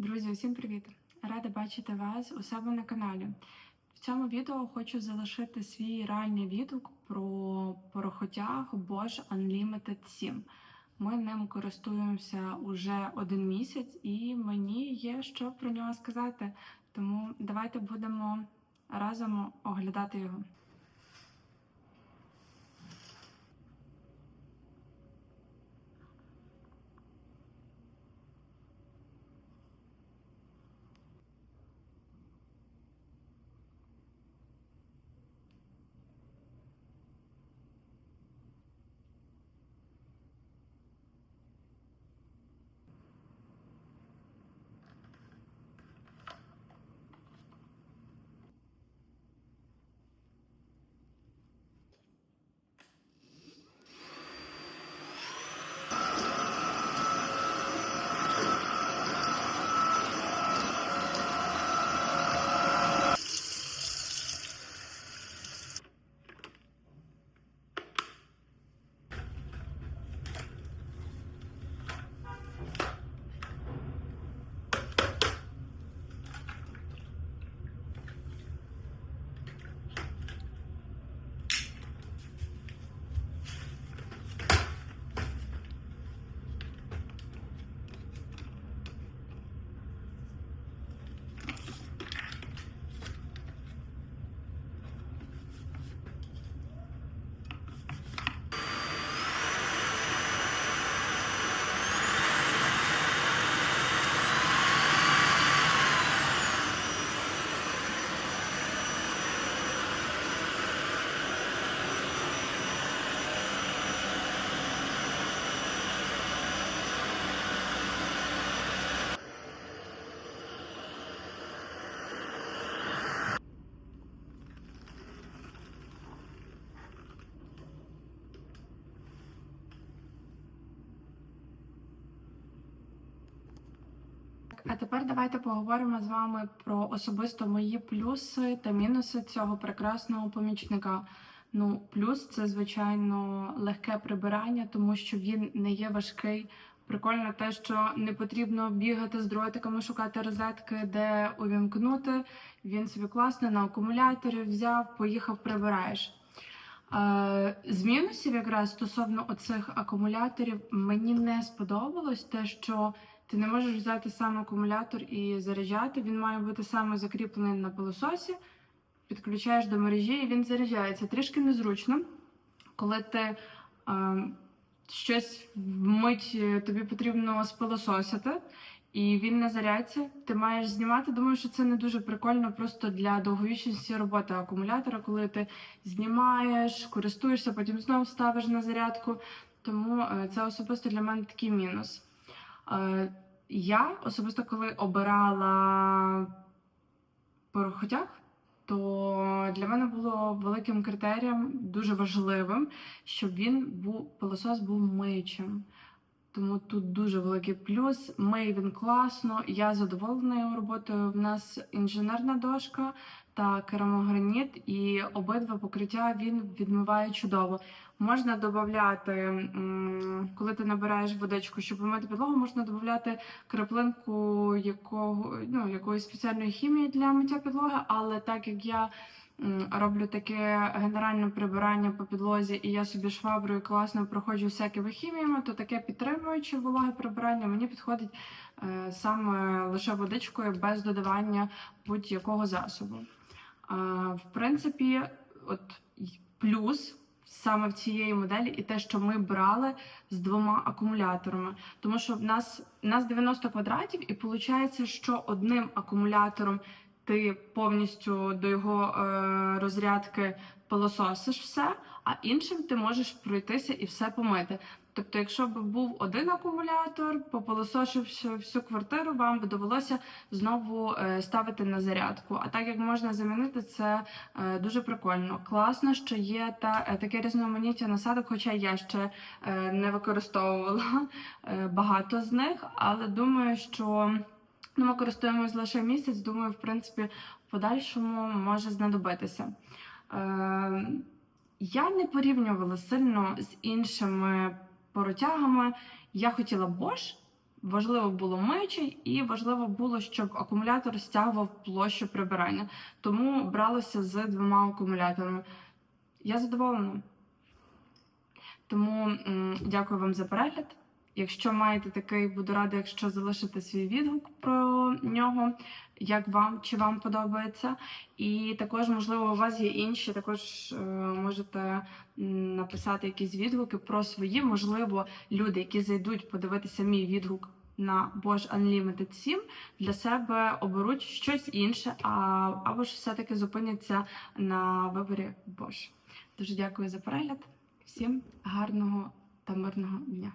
Друзі, усім привіт! Рада бачити вас у себе на каналі. В цьому відео хочу залишити свій реальний відгук про порохотяг Bosch Unlimited 7. Ми ним користуємося уже один місяць, і мені є що про нього сказати. Тому давайте будемо разом оглядати його. Тепер давайте поговоримо з вами про особисто мої плюси та мінуси цього прекрасного помічника. Ну, плюс це звичайно легке прибирання, тому що він не є важкий. Прикольно те, що не потрібно бігати з дротиками, шукати розетки, де увімкнути. Він собі класно на акумуляторі взяв, поїхав, прибираєш. Е, З мінусів, якраз стосовно оцих акумуляторів, мені не сподобалось те, що ти не можеш взяти сам акумулятор і заряджати. Він має бути саме закріплений на пилососі, підключаєш до мережі і він заряджається. Трішки незручно, коли ти е, щось вмить е, тобі потрібно спилососити, і він не заряться. Ти маєш знімати. Думаю, що це не дуже прикольно просто для довговічності роботи акумулятора, коли ти знімаєш, користуєшся, потім знову ставиш на зарядку. Тому е, це особисто для мене такий мінус. Е, Я особисто коли обирала порохотяг, то для мене було великим критерієм, дуже важливим, щоб він був пилосос був миючим. Тому тут дуже великий плюс. Миє він класно. Я задоволена його роботою. В нас інженерна дошка та керамограніт, і обидва покриття він відмиває чудово. Можна додати, коли ти набираєш водичку, щоб помити підлогу, можна додати краплинку якого, ну, якоїсь спеціальної хімії для миття підлоги, але так як я роблю таке генеральне прибирання по підлозі, і я собі шваброю класно проходжу всякими хіміями, то таке підтримуюче вологе прибирання мені підходить е, саме лише водичкою без додавання будь-якого засобу. Е, в принципі, от плюс саме в цієї моделі і те, що ми брали з двома акумуляторами. Тому що в нас, в нас 90 квадратів, і виходить, що одним акумулятором ти повністю до його е, розрядки пилососиш все, а іншим ти можеш пройтися і все помити. Тобто, якщо б був один акумулятор, попилосошивши всю квартиру, вам би довелося знову е, ставити на зарядку. А так як можна замінити, це е, дуже прикольно. Класно, що є та е, таке різноманіття насадок, хоча я ще не використовувала багато з них, але думаю, що ну, ми користуємось лише місяць. Думаю, в принципі, в подальшому може знадобитися. Е, я не порівнювала сильно з іншими поротягами. Я хотіла Bosch, Важливо було миючий, і важливо було, щоб акумулятор стягував площу прибирання. Тому бралося з двома акумуляторами. Я задоволена. Тому дякую вам за перегляд. Якщо маєте такий, буду рада, якщо залишите свій відгук про нього, як вам чи вам подобається. І також, можливо, у вас є інші, також е, можете написати якісь відгуки про свої. Можливо, люди, які зайдуть подивитися мій відгук на Bosch Unlimited 7, для себе оберуть щось інше, а, або ж все-таки зупиняться на виборі Bosch. Дуже дякую за перегляд. Всім гарного та мирного дня.